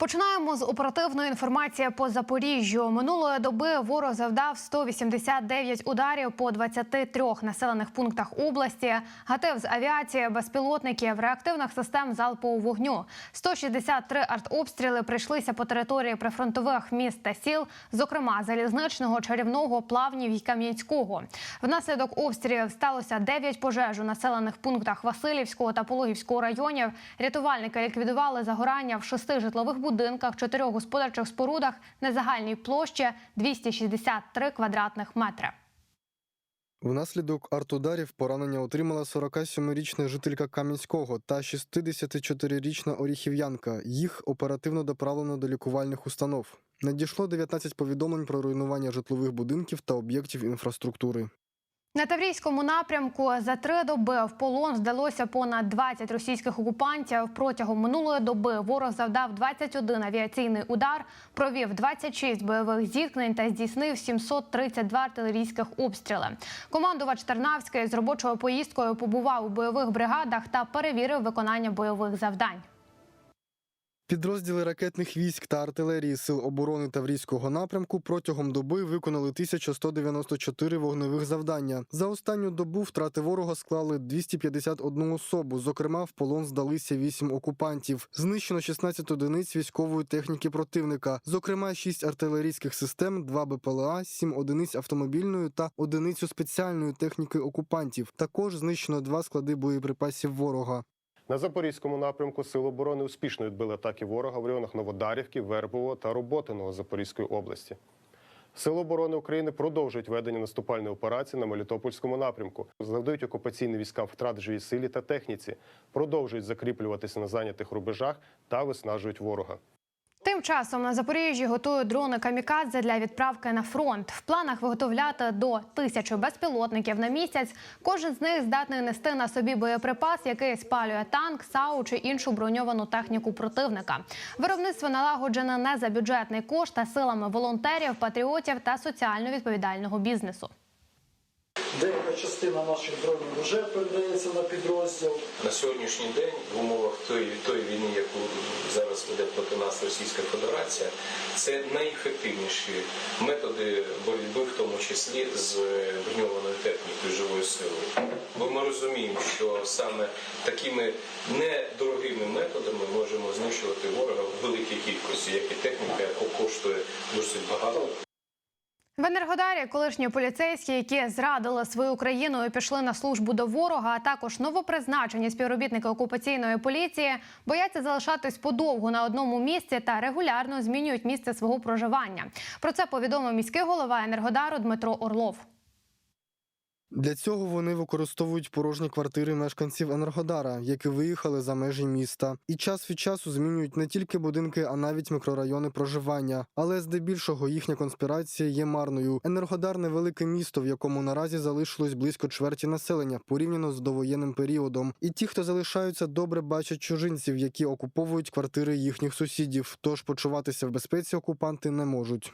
Починаємо з оперативної інформації по Запоріжжю. Минулої доби ворог завдав 189 ударів по 23 населених пунктах області. Гатив з авіації, безпілотників, реактивних систем залпового вогню. 163 артобстріли прийшлися по території прифронтових міст та сіл, зокрема залізничного, чарівного, плавнів і Кам'янського. Внаслідок обстрілів сталося 9 пожеж у населених пунктах Васильівського та Пологівського районів. Рятувальники ліквідували загорання в шести житлових будинках, чотирьох господарчих спорудах на загальній площі 263 квадратних метри. Внаслідок артударів поранення отримала 47-річна жителька Кам'янського та 64-річна оріхів'янка. Їх оперативно доправлено до лікувальних установ. Надійшло 19 повідомлень про руйнування житлових будинків та об'єктів інфраструктури. На Таврійському напрямку за три доби в полон здалося понад 20 російських окупантів. Протягом минулої доби ворог завдав 21 авіаційний удар, провів 26 бойових зіткнень та здійснив 732 артилерійських обстріли. Командувач Тернавський з робочою поїздкою побував у бойових бригадах та перевірив виконання бойових завдань. Підрозділи ракетних військ та артилерії Сил оборони Таврійського напрямку протягом доби виконали 1194 вогневих завдання. За останню добу втрати ворога склали 251 особу. Зокрема, в полон здалися 8 окупантів. Знищено 16 одиниць військової техніки противника, зокрема 6 артилерійських систем, 2 БПЛА, 7 одиниць автомобільної та одиницю спеціальної техніки окупантів. Також знищено два склади боєприпасів ворога. На Запорізькому напрямку Сил оборони успішно відбили атаки ворога в районах Новодарівки, Вербового та Роботиного Запорізької області. Сили оборони України продовжують ведення наступальної операції на Мелітопольському напрямку, завдають окупаційні війська втрат живі силі та техніці, продовжують закріплюватися на зайнятих рубежах та виснажують ворога. Часом на Запоріжжі готують дрони камікадзе для відправки на фронт. В планах виготовляти до тисячі безпілотників на місяць. Кожен з них здатний нести на собі боєприпас, який спалює танк, САУ чи іншу броньовану техніку противника. Виробництво налагоджене не за бюджетний кошт, а силами волонтерів, патріотів та соціально відповідального бізнесу. Деяка частина наших дронів вже передається на підрозділ. На сьогоднішній день в умовах тої, тої війни, яку зараз веде проти нас Російська Федерація, це найефективніші методи боротьби, в тому числі з броньованою технікою живою силою. Бо ми розуміємо, що саме такими недорогими методами можемо знищувати ворога в великій кількості, як і техніка, яка коштує досить багато. В Енергодарі колишні поліцейські, які зрадили свою країну і пішли на службу до ворога, а також новопризначені співробітники окупаційної поліції, бояться залишатись подовго на одному місці та регулярно змінюють місце свого проживання. Про це повідомив міський голова Енергодару Дмитро Орлов. Для цього вони використовують порожні квартири мешканців Енергодара, які виїхали за межі міста, і час від часу змінюють не тільки будинки, а навіть мікрорайони проживання. Але здебільшого їхня конспірація є марною. Енергодар невелике місто, в якому наразі залишилось близько чверті населення порівняно з довоєнним періодом. І ті, хто залишаються, добре бачать чужинців, які окуповують квартири їхніх сусідів. Тож почуватися в безпеці окупанти не можуть.